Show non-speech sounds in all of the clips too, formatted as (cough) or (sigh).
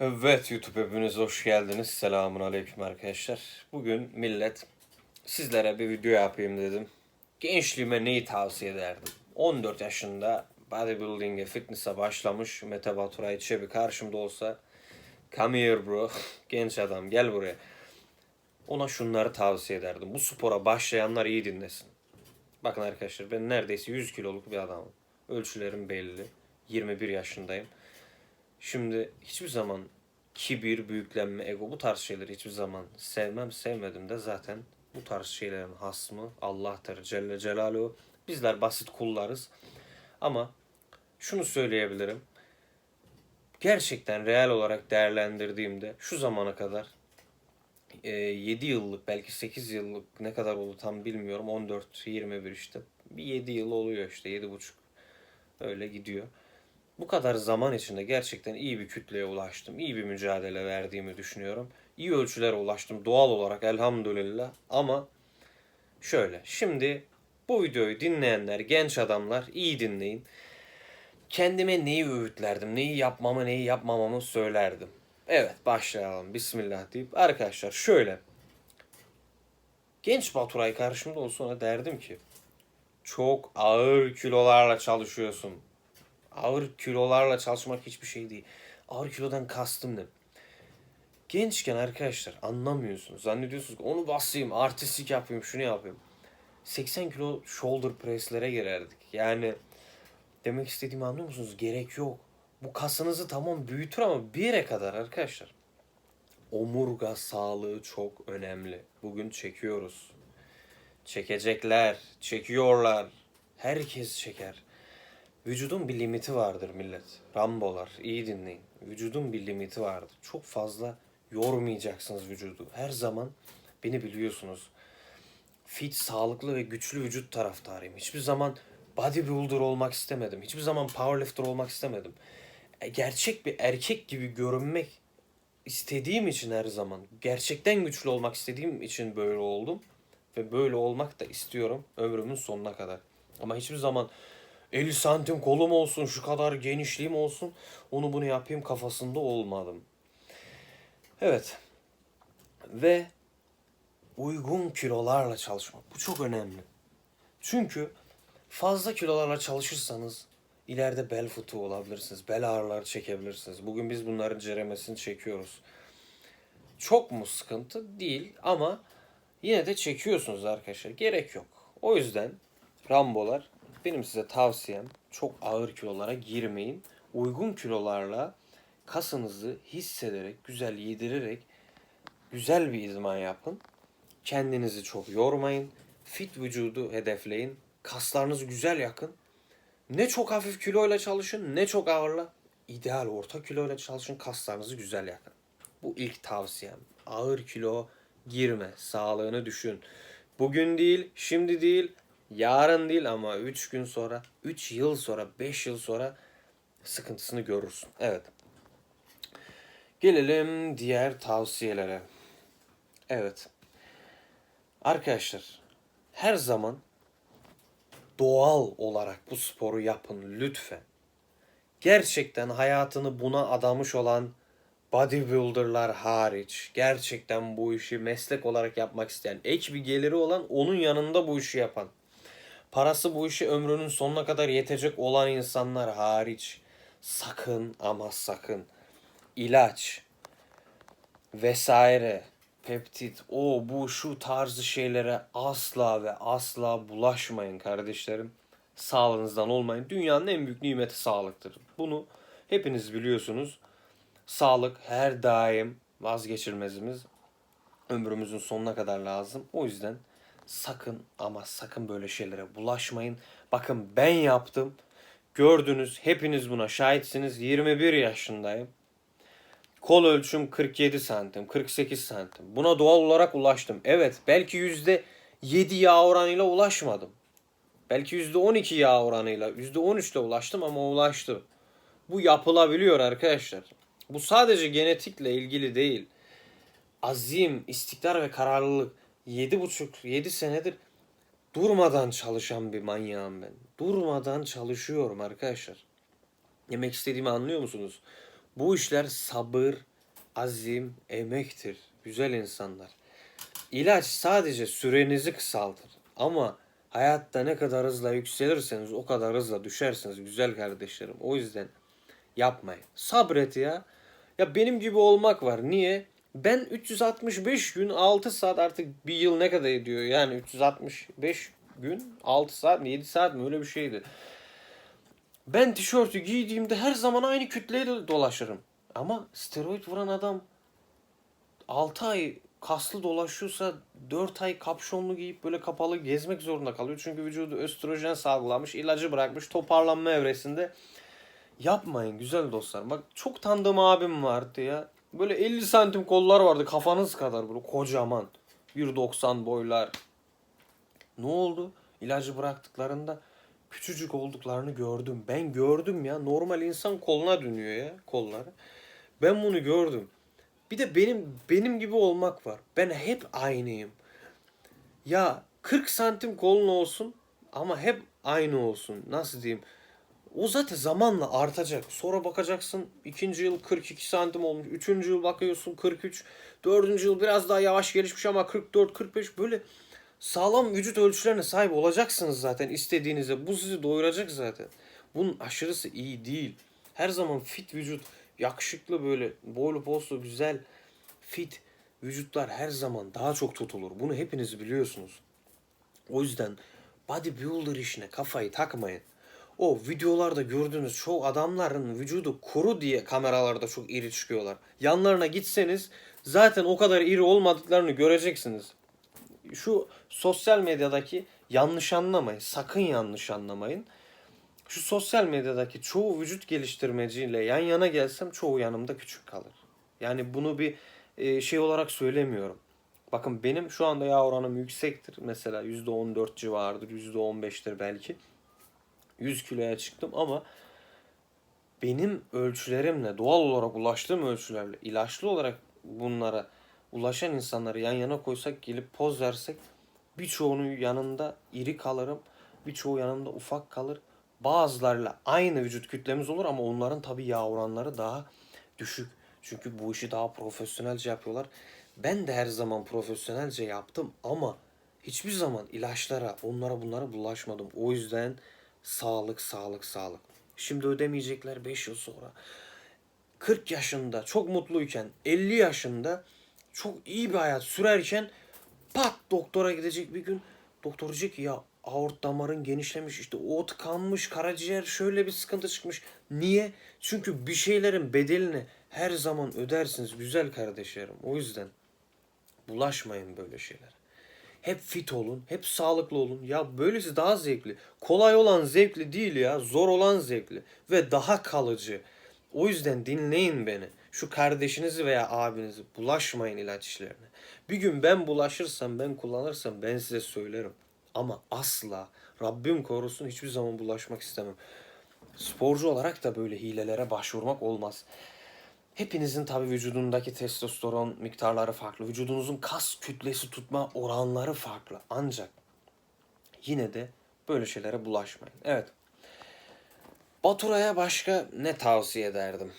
Evet YouTube hepiniz hoş geldiniz. Selamun aleyküm arkadaşlar. Bugün millet sizlere bir video yapayım dedim. Gençliğime neyi tavsiye ederdim? 14 yaşında bodybuilding'e, fitness'a başlamış Mete Baturay Çebi karşımda olsa Come here bro. (laughs) Genç adam gel buraya. Ona şunları tavsiye ederdim. Bu spora başlayanlar iyi dinlesin. Bakın arkadaşlar ben neredeyse 100 kiloluk bir adamım. Ölçülerim belli. 21 yaşındayım. Şimdi hiçbir zaman kibir, büyüklenme, ego bu tarz şeyleri hiçbir zaman sevmem, sevmedim de zaten bu tarz şeylerin hasmı Allah'tır Celle Celaluhu. Bizler basit kullarız. Ama şunu söyleyebilirim. Gerçekten real olarak değerlendirdiğimde şu zamana kadar e, 7 yıllık belki 8 yıllık ne kadar oldu tam bilmiyorum. 14 21 işte. Bir 7 yıl oluyor işte 7,5 öyle gidiyor. Bu kadar zaman içinde gerçekten iyi bir kütleye ulaştım. İyi bir mücadele verdiğimi düşünüyorum. İyi ölçülere ulaştım doğal olarak elhamdülillah. Ama şöyle şimdi bu videoyu dinleyenler, genç adamlar iyi dinleyin. Kendime neyi öğütlerdim, neyi yapmamı, neyi yapmamamı söylerdim. Evet başlayalım. Bismillah deyip. Arkadaşlar şöyle. Genç Baturay karşımda olsa ona derdim ki çok ağır kilolarla çalışıyorsun. Ağır kilolarla çalışmak hiçbir şey değil. Ağır kilodan kastım ne? Gençken arkadaşlar anlamıyorsunuz. Zannediyorsunuz ki onu basayım, artistik yapayım, şunu yapayım. 80 kilo shoulder presslere girerdik. Yani demek istediğimi anlıyor musunuz? Gerek yok. Bu kasınızı tamam büyütür ama bir yere kadar arkadaşlar. Omurga sağlığı çok önemli. Bugün çekiyoruz. Çekecekler, çekiyorlar. Herkes çeker. Vücudun bir limiti vardır millet. Rambolar iyi dinleyin. Vücudun bir limiti vardır. Çok fazla yormayacaksınız vücudu. Her zaman beni biliyorsunuz. Fit, sağlıklı ve güçlü vücut taraftarıyım. Hiçbir zaman bodybuilder olmak istemedim. Hiçbir zaman powerlifter olmak istemedim. E, Gerçek bir erkek gibi görünmek istediğim için her zaman, gerçekten güçlü olmak istediğim için böyle oldum. Ve böyle olmak da istiyorum ömrümün sonuna kadar. Ama hiçbir zaman 50 santim kolum olsun, şu kadar genişliğim olsun, onu bunu yapayım kafasında olmadım. Evet. Ve uygun kilolarla çalışmak. Bu çok önemli. Çünkü fazla kilolarla çalışırsanız ileride bel fıtığı olabilirsiniz. Bel ağrıları çekebilirsiniz. Bugün biz bunların ceremesini çekiyoruz. Çok mu sıkıntı? Değil ama yine de çekiyorsunuz arkadaşlar. Gerek yok. O yüzden Rambolar benim size tavsiyem çok ağır kilolara girmeyin. Uygun kilolarla kasınızı hissederek, güzel yedirerek güzel bir izman yapın. Kendinizi çok yormayın. Fit vücudu hedefleyin. Kaslarınızı güzel yakın. Ne çok hafif kiloyla çalışın ne çok ağırla. İdeal orta kiloyla çalışın kaslarınızı güzel yakın. Bu ilk tavsiyem. Ağır kilo girme. Sağlığını düşün. Bugün değil, şimdi değil, yarın değil ama 3 gün sonra, 3 yıl sonra, 5 yıl sonra sıkıntısını görürsün. Evet. Gelelim diğer tavsiyelere. Evet. Arkadaşlar her zaman doğal olarak bu sporu yapın lütfen. Gerçekten hayatını buna adamış olan bodybuilderlar hariç gerçekten bu işi meslek olarak yapmak isteyen, ek bir geliri olan onun yanında bu işi yapan, parası bu işi ömrünün sonuna kadar yetecek olan insanlar hariç sakın ama sakın ilaç vesaire peptit o bu şu tarzı şeylere asla ve asla bulaşmayın kardeşlerim. Sağlığınızdan olmayın. Dünyanın en büyük nimeti sağlıktır. Bunu hepiniz biliyorsunuz. Sağlık her daim vazgeçilmezimiz. Ömrümüzün sonuna kadar lazım. O yüzden sakın ama sakın böyle şeylere bulaşmayın. Bakın ben yaptım. Gördünüz. Hepiniz buna şahitsiniz. 21 yaşındayım. Kol ölçüm 47 santim, 48 santim. Buna doğal olarak ulaştım. Evet, belki yüzde 7 yağ oranıyla ulaşmadım. Belki yüzde 12 yağ oranıyla, yüzde 13 ile ulaştım ama ulaştım. Bu yapılabiliyor arkadaşlar. Bu sadece genetikle ilgili değil. Azim, istikrar ve kararlılık. 7,5-7 senedir durmadan çalışan bir manyağım ben. Durmadan çalışıyorum arkadaşlar. Demek istediğimi anlıyor musunuz? Bu işler sabır, azim, emektir. Güzel insanlar. İlaç sadece sürenizi kısaltır. Ama hayatta ne kadar hızla yükselirseniz o kadar hızla düşersiniz güzel kardeşlerim. O yüzden yapmayın. Sabret ya. Ya benim gibi olmak var. Niye? Ben 365 gün 6 saat artık bir yıl ne kadar ediyor? Yani 365 gün 6 saat mi 7 saat mi öyle bir şeydi. Ben tişörtü giydiğimde her zaman aynı kütleyle dolaşırım. Ama steroid vuran adam 6 ay kaslı dolaşıyorsa 4 ay kapşonlu giyip böyle kapalı gezmek zorunda kalıyor. Çünkü vücudu östrojen salgılamış, ilacı bırakmış, toparlanma evresinde. Yapmayın güzel dostlar. Bak çok tanıdığım abim vardı ya. Böyle 50 santim kollar vardı kafanız kadar böyle kocaman. 1.90 boylar. Ne oldu? İlacı bıraktıklarında küçücük olduklarını gördüm. Ben gördüm ya. Normal insan koluna dönüyor ya kolları. Ben bunu gördüm. Bir de benim benim gibi olmak var. Ben hep aynıyım. Ya 40 santim kolun olsun ama hep aynı olsun. Nasıl diyeyim? O zaten zamanla artacak. Sonra bakacaksın ikinci yıl 42 santim olmuş. Üçüncü yıl bakıyorsun 43. Dördüncü yıl biraz daha yavaş gelişmiş ama 44-45 böyle sağlam vücut ölçülerine sahip olacaksınız zaten istediğinize. Bu sizi doyuracak zaten. Bunun aşırısı iyi değil. Her zaman fit vücut, yakışıklı böyle boylu poslu güzel fit vücutlar her zaman daha çok tutulur. Bunu hepiniz biliyorsunuz. O yüzden bodybuilder işine kafayı takmayın. O videolarda gördüğünüz çoğu adamların vücudu kuru diye kameralarda çok iri çıkıyorlar. Yanlarına gitseniz zaten o kadar iri olmadıklarını göreceksiniz. Şu sosyal medyadaki yanlış anlamayın. Sakın yanlış anlamayın. Şu sosyal medyadaki çoğu vücut geliştirmeciyle yan yana gelsem çoğu yanımda küçük kalır. Yani bunu bir e, şey olarak söylemiyorum. Bakın benim şu anda yağ oranım yüksektir. Mesela %14 civarıdır, %15'tir belki. 100 kiloya çıktım ama benim ölçülerimle, doğal olarak ulaştığım ölçülerle, ilaçlı olarak bunlara ulaşan insanları yan yana koysak, gelip poz versek birçoğunun yanında iri kalırım, birçoğu yanında ufak kalır. Bazılarıyla aynı vücut kütlemiz olur ama onların tabii yağ oranları daha düşük. Çünkü bu işi daha profesyonelce yapıyorlar. Ben de her zaman profesyonelce yaptım ama hiçbir zaman ilaçlara, onlara bunlara bulaşmadım. O yüzden sağlık, sağlık, sağlık. Şimdi ödemeyecekler 5 yıl sonra. 40 yaşında çok mutluyken 50 yaşında çok iyi bir hayat sürerken pat doktora gidecek bir gün doktor diyecek ki ya aort damarın genişlemiş işte o tıkanmış karaciğer şöyle bir sıkıntı çıkmış. Niye? Çünkü bir şeylerin bedelini her zaman ödersiniz güzel kardeşlerim. O yüzden bulaşmayın böyle şeylere. Hep fit olun, hep sağlıklı olun. Ya böylesi daha zevkli. Kolay olan zevkli değil ya, zor olan zevkli ve daha kalıcı. O yüzden dinleyin beni. Şu kardeşinizi veya abinizi bulaşmayın ilaç işlerine. Bir gün ben bulaşırsam, ben kullanırsam ben size söylerim. Ama asla Rabbim korusun hiçbir zaman bulaşmak istemem. Sporcu olarak da böyle hilelere başvurmak olmaz. Hepinizin tabii vücudundaki testosteron miktarları farklı. Vücudunuzun kas kütlesi tutma oranları farklı. Ancak yine de böyle şeylere bulaşmayın. Evet. Batura'ya başka ne tavsiye ederdim?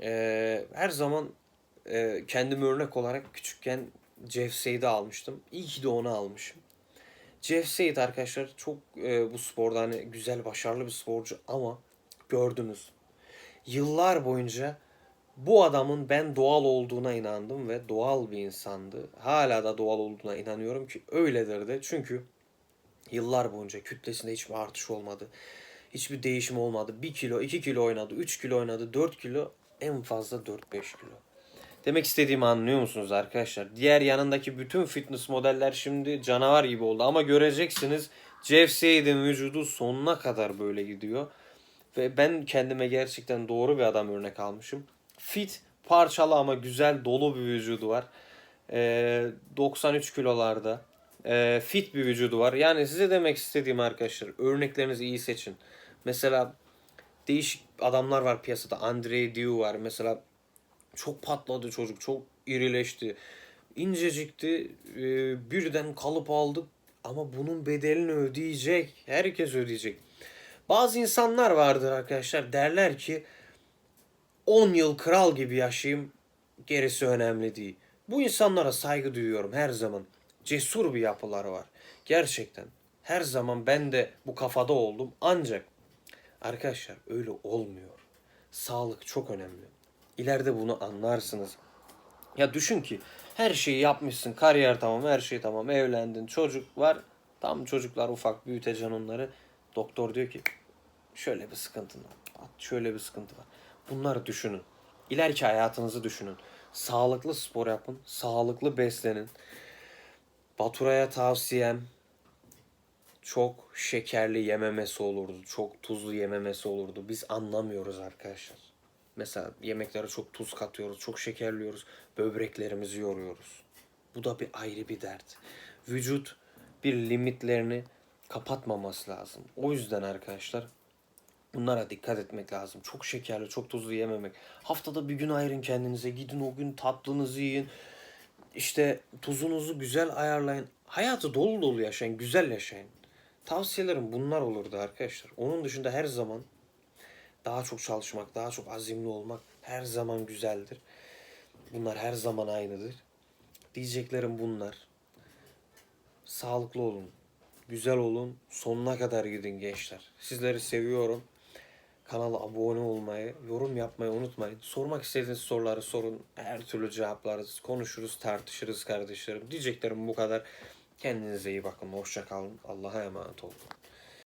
Ee, her zaman e, kendimi örnek olarak küçükken Jeff Said'i almıştım. İyi ki de onu almışım. Jeff Said arkadaşlar çok e, bu sporda hani güzel, başarılı bir sporcu ama gördünüz. Yıllar boyunca bu adamın ben doğal olduğuna inandım ve doğal bir insandı. Hala da doğal olduğuna inanıyorum ki öyledir de. Çünkü yıllar boyunca kütlesinde hiçbir artış olmadı. Hiçbir değişim olmadı. 1 kilo, 2 kilo oynadı, 3 kilo oynadı, 4 kilo, en fazla 4-5 kilo. Demek istediğimi anlıyor musunuz arkadaşlar? Diğer yanındaki bütün fitness modeller şimdi canavar gibi oldu. Ama göreceksiniz Jeff Said'in vücudu sonuna kadar böyle gidiyor. Ve ben kendime gerçekten doğru bir adam örnek almışım. Fit, parçalı ama güzel dolu bir vücudu var. Ee, 93 kilolarda. Ee, fit bir vücudu var. Yani size demek istediğim arkadaşlar örneklerinizi iyi seçin. Mesela değişik adamlar var piyasada. Andre Diu var. Mesela çok patladı çocuk. Çok irileşti. İncecikti. Ee, birden kalıp aldı. Ama bunun bedelini ödeyecek. Herkes ödeyecek. Bazı insanlar vardır arkadaşlar derler ki 10 yıl kral gibi yaşayayım. Gerisi önemli değil. Bu insanlara saygı duyuyorum her zaman. Cesur bir yapıları var. Gerçekten. Her zaman ben de bu kafada oldum. Ancak arkadaşlar öyle olmuyor. Sağlık çok önemli. İleride bunu anlarsınız. Ya düşün ki her şeyi yapmışsın. Kariyer tamam, her şey tamam. Evlendin, çocuk var. Tam çocuklar ufak büyüteceksin onları. Doktor diyor ki şöyle bir sıkıntın var. Şöyle bir sıkıntı var. Bunları düşünün. İleriki hayatınızı düşünün. Sağlıklı spor yapın. Sağlıklı beslenin. Batura'ya tavsiyem çok şekerli yememesi olurdu. Çok tuzlu yememesi olurdu. Biz anlamıyoruz arkadaşlar. Mesela yemeklere çok tuz katıyoruz, çok şekerliyoruz. Böbreklerimizi yoruyoruz. Bu da bir ayrı bir dert. Vücut bir limitlerini kapatmaması lazım. O yüzden arkadaşlar bunlara dikkat etmek lazım. Çok şekerli, çok tuzlu yememek. Haftada bir gün ayırın kendinize. Gidin o gün tatlınızı yiyin. İşte tuzunuzu güzel ayarlayın. Hayatı dolu dolu yaşayın, güzel yaşayın. Tavsiyelerim bunlar olurdu arkadaşlar. Onun dışında her zaman daha çok çalışmak, daha çok azimli olmak her zaman güzeldir. Bunlar her zaman aynıdır. Diyeceklerim bunlar. Sağlıklı olun. Güzel olun. Sonuna kadar gidin gençler. Sizleri seviyorum. Kanala abone olmayı, yorum yapmayı unutmayın. Sormak istediğiniz soruları sorun. Her türlü cevaplarız. Konuşuruz, tartışırız kardeşlerim. Diyeceklerim bu kadar. Kendinize iyi bakın. Hoşça kalın. Allah'a emanet olun.